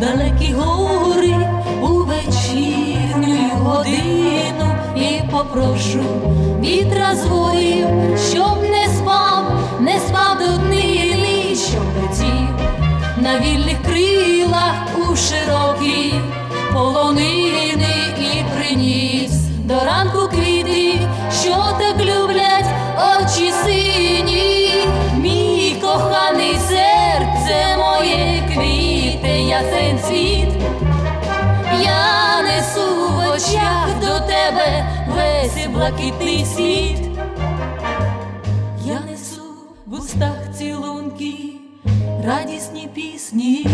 далекі гори у вечірню годину і попрошу вітра з щоб не спав, не спав до днини, щоб летів на вільних крилах у широкі полонини і приніс до ранку квіти, що так ясен світ. Я несу в очах до тебе весь блакитний світ. Я несу в устах цілунки, радісні пісні.